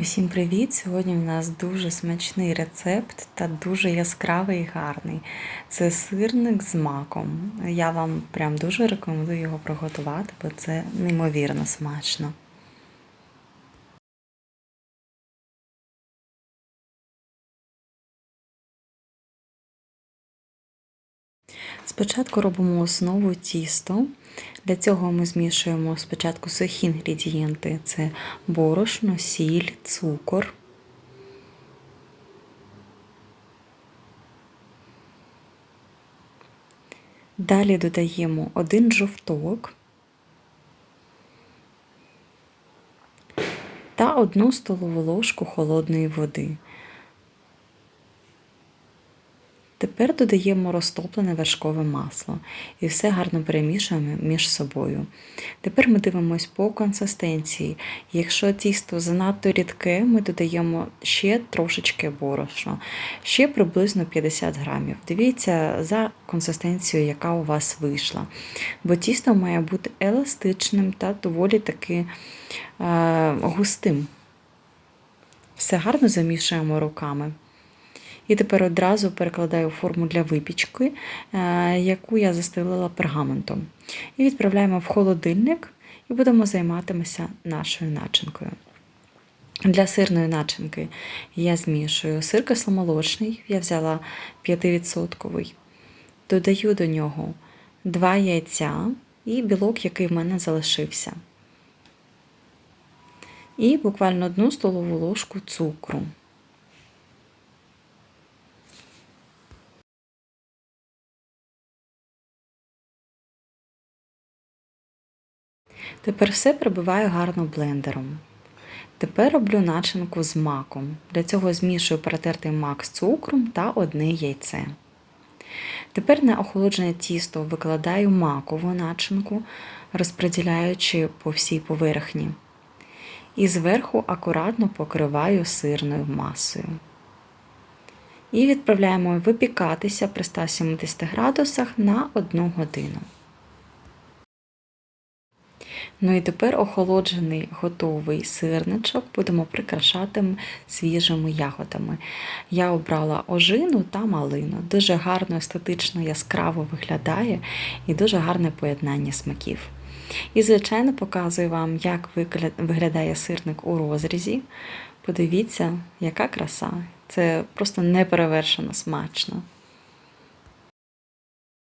Усім привіт! Сьогодні у нас дуже смачний рецепт та дуже яскравий і гарний. Це сирник з маком. Я вам прям дуже рекомендую його приготувати, бо це неймовірно смачно. Спочатку робимо основу тісто. Для цього ми змішуємо спочатку сухі інгредієнти: це борошно, сіль, цукор. Далі додаємо один жовток та одну столову ложку холодної води. Тепер додаємо розтоплене вершкове масло і все гарно перемішуємо між собою. Тепер ми дивимося по консистенції. Якщо тісто занадто рідке, ми додаємо ще трошечки борошна, ще приблизно 50 грамів. Дивіться за консистенцією, яка у вас вийшла. Бо тісто має бути еластичним та доволі таки е, густим. Все гарно замішуємо руками. І тепер одразу перекладаю форму для випічки, е, яку я застелила пергаментом. І відправляємо в холодильник і будемо займатися нашою начинкою. Для сирної начинки я змішую сир кисломолочний, я взяла 5%. Додаю до нього 2 яйця і білок, який в мене залишився. І буквально одну столову ложку цукру. Тепер все прибиваю гарно блендером. Тепер роблю начинку з маком. Для цього змішую перетертий мак з цукром та одне яйце. Тепер на охолоджене тісто викладаю макову начинку, розподіляючи по всій поверхні. І зверху акуратно покриваю сирною масою. І відправляємо випікатися при 170 градусах на 1 годину. Ну і тепер охолоджений готовий сирничок будемо прикрашати свіжими ягодами. Я обрала ожину та малину. Дуже гарно, естетично, яскраво виглядає і дуже гарне поєднання смаків. І, звичайно, показую вам, як виглядає сирник у розрізі. Подивіться, яка краса. Це просто неперевершено смачно.